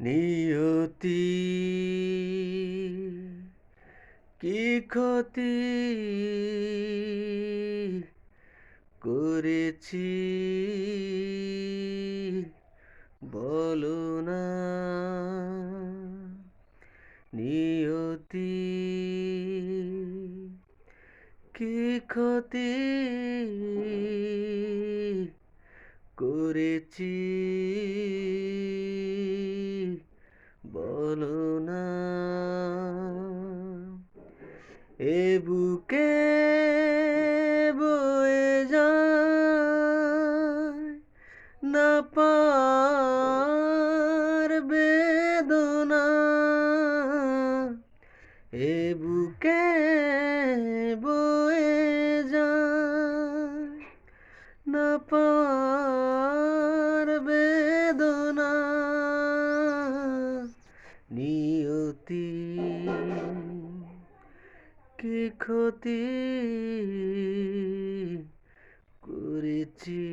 নিয়তি। কি ক্ষতি করেছি? বলো না। নিয়তি। কি ক্ষতি করেছি? বলো না এ বুকে বয়ে যায় না পার বেদনা। এ বুকে বয়ে যায় না পার নিয়তি কি ক্ষতি করেছি?